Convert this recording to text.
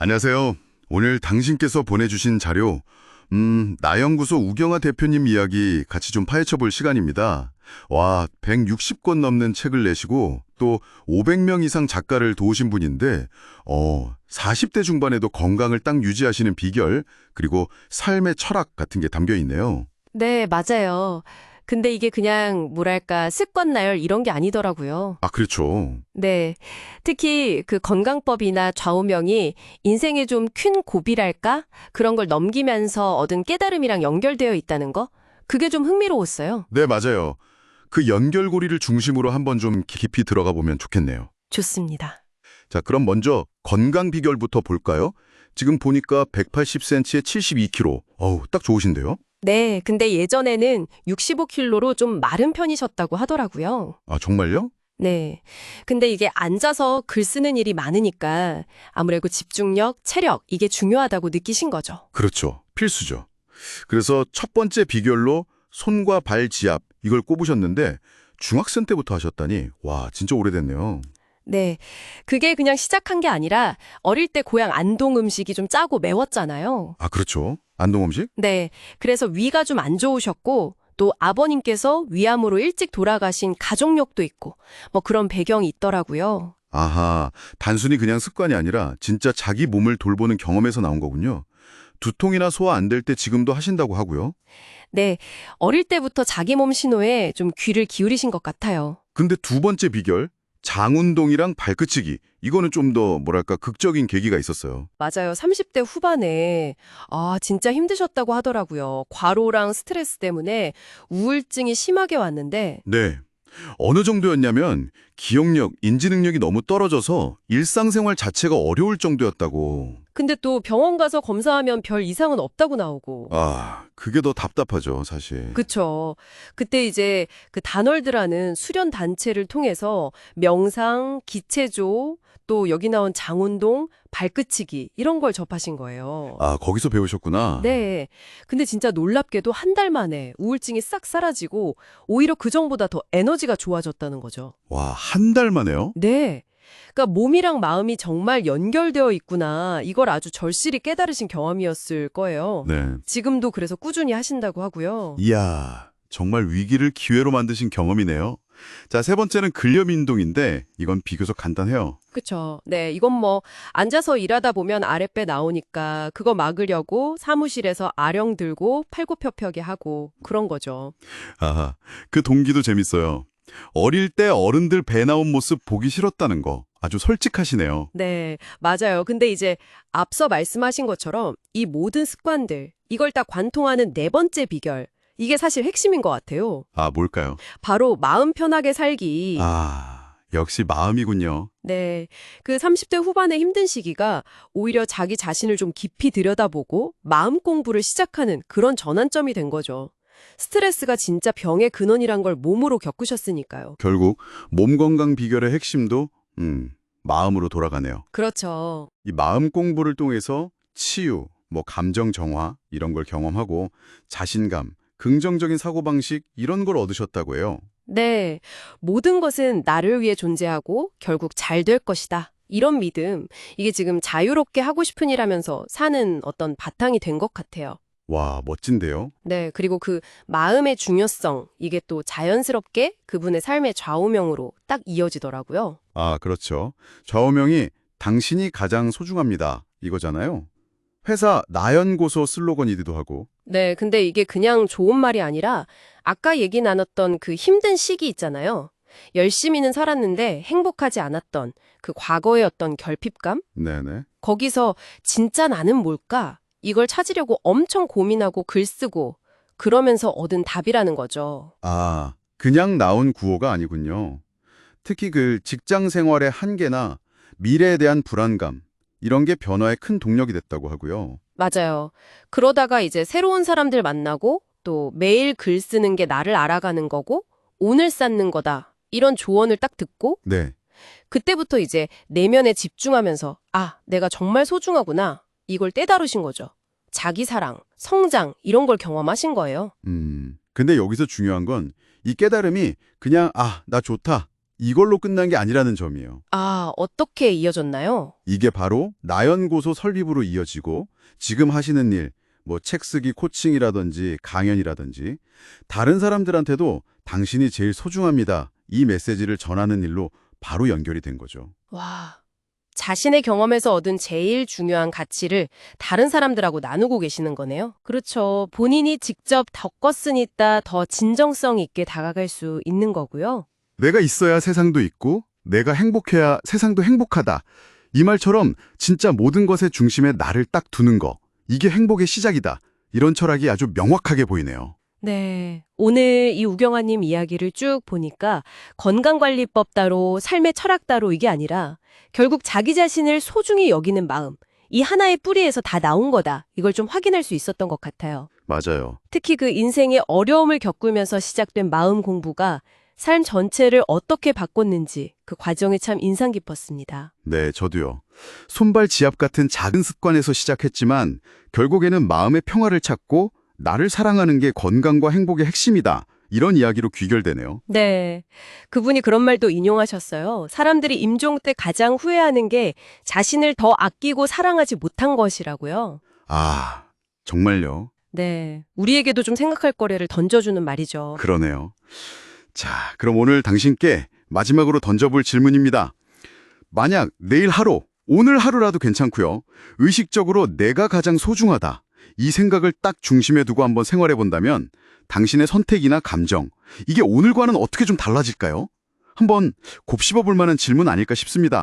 안녕하세요. 오늘 당신께서 보내주신 자료, 음, 나연구소 우경아 대표님 이야기 같이 좀 파헤쳐 볼 시간입니다. 와, 160권 넘는 책을 내시고 또 500명 이상 작가를 도우신 분인데, 어, 40대 중반에도 건강을 딱 유지하시는 비결, 그리고 삶의 철학 같은 게 담겨 있네요. 네, 맞아요. 근데 이게 그냥 뭐랄까 습관 나열 이런 게 아니더라고요. 아, 그렇죠. 네. 특히 그 건강법이나 좌우명이 인생의 좀 큰 고비랄까? 그런 걸 넘기면서 얻은 깨달음이랑 연결되어 있다는 거? 그게 좀 흥미로웠어요. 네, 맞아요. 그 연결고리를 중심으로 한번 좀 깊이 들어가 보면 좋겠네요. 좋습니다. 자, 그럼 먼저 건강 비결부터 볼까요? 지금 보니까 180cm에 72kg. 어우, 딱 좋으신데요? 네, 근데 예전에는 65kg로 좀 마른 편이셨다고 하더라고요. 아, 정말요? 네. 근데 이게 앉아서 글 쓰는 일이 많으니까 아무래도 집중력, 체력, 이게 중요하다고 느끼신 거죠. 그렇죠. 필수죠. 그래서 첫 번째 비결로 손과 발 지압 이걸 꼽으셨는데 중학생 때부터 하셨다니 와 진짜 오래됐네요. 네. 그게 그냥 시작한 게 아니라 어릴 때 고향 안동 음식이 좀 짜고 매웠잖아요. 아 그렇죠. 안동 음식? 네. 그래서 위가 좀 안 좋으셨고 또 아버님께서 위암으로 일찍 돌아가신 가족력도 있고 뭐 그런 배경이 있더라고요. 아하 단순히 그냥 습관이 아니라 진짜 자기 몸을 돌보는 경험에서 나온 거군요. 두통이나 소화 안 될 때 지금도 하신다고 하고요. 네. 어릴 때부터 자기 몸 신호에 좀 귀를 기울이신 것 같아요. 근데 두 번째 비결 장운동이랑 발끝치기 이거는 좀 더 뭐랄까 극적인 계기가 있었어요. 맞아요. 30대 후반에 아, 진짜 힘드셨다고 하더라고요. 과로랑 스트레스 때문에 우울증이 심하게 왔는데 네. 어느 정도였냐면 기억력, 인지 능력이 너무 떨어져서 일상생활 자체가 어려울 정도였다고. 근데 또 병원 가서 검사하면 별 이상은 없다고 나오고. 아, 그게 더 답답하죠, 사실. 그쵸. 그때 이제 그 단월드라는 수련 단체를 통해서 명상, 기체조, 또 여기 나온 장운동, 발끝치기 이런 걸 접하신 거예요. 아, 거기서 배우셨구나. 네. 근데 진짜 놀랍게도 한 달 만에 우울증이 싹 사라지고 오히려 그 전보다 더 에너지가 좋아졌다는 거죠. 와, 한 달 만에요? 네. 그러니까 몸이랑 마음이 정말 연결되어 있구나. 이걸 아주 절실히 깨달으신 경험이었을 거예요. 네. 지금도 그래서 꾸준히 하신다고 하고요. 이야, 정말 위기를 기회로 만드신 경험이네요. 자, 세 번째는 근력운동인데 이건 비교적 간단해요. 그쵸. 네, 이건 뭐 앉아서 일하다 보면 아랫배 나오니까 그거 막으려고 사무실에서 아령 들고 팔굽혀펴기 하고 그런 거죠. 아하, 그 동기도 재밌어요. 어릴 때 어른들 배 나온 모습 보기 싫었다는 거. 아주 솔직하시네요. 네, 맞아요. 근데 이제 앞서 말씀하신 것처럼 이 모든 습관들, 이걸 다 관통하는 네 번째 비결, 이게 사실 핵심인 것 같아요. 아, 뭘까요? 바로 마음 편하게 살기. 아, 역시 마음이군요. 네. 그 30대 후반의 힘든 시기가 오히려 자기 자신을 좀 깊이 들여다보고 마음 공부를 시작하는 그런 전환점이 된 거죠. 스트레스가 진짜 병의 근원이란 걸 몸으로 겪으셨으니까요. 결국 몸 건강 비결의 핵심도 음, 마음으로 돌아가네요. 그렇죠. 이 마음 공부를 통해서 치유, 뭐 감정 정화 이런 걸 경험하고 자신감, 긍정적인 사고방식 이런 걸 얻으셨다고 해요. 네. 모든 것은 나를 위해 존재하고 결국 잘 될 것이다. 이런 믿음. 이게 지금 자유롭게 하고 싶은 일하면서 사는 어떤 바탕이 된 것 같아요. 와, 멋진데요? 네, 그리고 그 마음의 중요성, 이게 또 자연스럽게 그분의 삶의 좌우명으로 딱 이어지더라고요. 아, 그렇죠. 좌우명이 당신이 가장 소중합니다. 이거잖아요. 회사 나연고소 슬로건이기도 하고. 네, 근데 이게 그냥 좋은 말이 아니라 아까 얘기 나눴던 그 힘든 시기 있잖아요. 열심히는 살았는데 행복하지 않았던 그 과거의 어떤 결핍감? 네네. 거기서 진짜 나는 뭘까? 이걸 찾으려고 엄청 고민하고 글 쓰고 그러면서 얻은 답이라는 거죠. 아, 그냥 나온 구호가 아니군요. 특히 그 직장 생활의 한계나 미래에 대한 불안감, 이런 게 변화의 큰 동력이 됐다고 하고요. 맞아요. 그러다가 이제 새로운 사람들 만나고 또 매일 글 쓰는 게 나를 알아가는 거고 오늘 쌓는 거다. 이런 조언을 딱 듣고 네. 그때부터 이제 내면에 집중하면서 아, 내가 정말 소중하구나. 이걸 깨달으신 거죠. 자기 사랑, 성장 이런 걸 경험하신 거예요. 음. 근데 여기서 중요한 건 이 깨달음이 그냥 아, 나 좋다. 이걸로 끝난 게 아니라는 점이에요. 아, 어떻게 이어졌나요? 이게 바로 나연고소 설립으로 이어지고 지금 하시는 일, 뭐 책 쓰기 코칭이라든지 강연이라든지 다른 사람들한테도 당신이 제일 소중합니다. 이 메시지를 전하는 일로 바로 연결이 된 거죠. 와, 자신의 경험에서 얻은 제일 중요한 가치를 다른 사람들하고 나누고 계시는 거네요. 그렇죠. 본인이 직접 겪었으니까 더 진정성 있게 다가갈 수 있는 거고요. 내가 있어야 세상도 있고 내가 행복해야 세상도 행복하다. 이 말처럼 진짜 모든 것의 중심에 나를 딱 두는 거. 이게 행복의 시작이다. 이런 철학이 아주 명확하게 보이네요. 네. 오늘 이 우경아님 이야기를 쭉 보니까 건강관리법 따로 삶의 철학 따로 이게 아니라 결국 자기 자신을 소중히 여기는 마음, 이 하나의 뿌리에서 다 나온 거다. 이걸 좀 확인할 수 있었던 것 같아요. 맞아요. 특히 그 인생의 어려움을 겪으면서 시작된 마음 공부가 삶 전체를 어떻게 바꿨는지 그 과정이 참 인상 깊었습니다. 네, 저도요. 손발 지압 같은 작은 습관에서 시작했지만 결국에는 마음의 평화를 찾고 나를 사랑하는 게 건강과 행복의 핵심이다. 이런 이야기로 귀결되네요. 네. 그분이 그런 말도 인용하셨어요. 사람들이 임종 때 가장 후회하는 게 자신을 더 아끼고 사랑하지 못한 것이라고요. 아, 정말요. 네. 우리에게도 좀 생각할 거리를 던져주는 말이죠. 그러네요. 자, 그럼 오늘 당신께 마지막으로 던져볼 질문입니다. 만약 내일 하루, 오늘 하루라도 괜찮고요. 의식적으로 내가 가장 소중하다. 이 생각을 딱 중심에 두고 한번 생활해 본다면 당신의 선택이나 감정, 이게 오늘과는 어떻게 좀 달라질까요? 한번 곱씹어 볼 만한 질문 아닐까 싶습니다.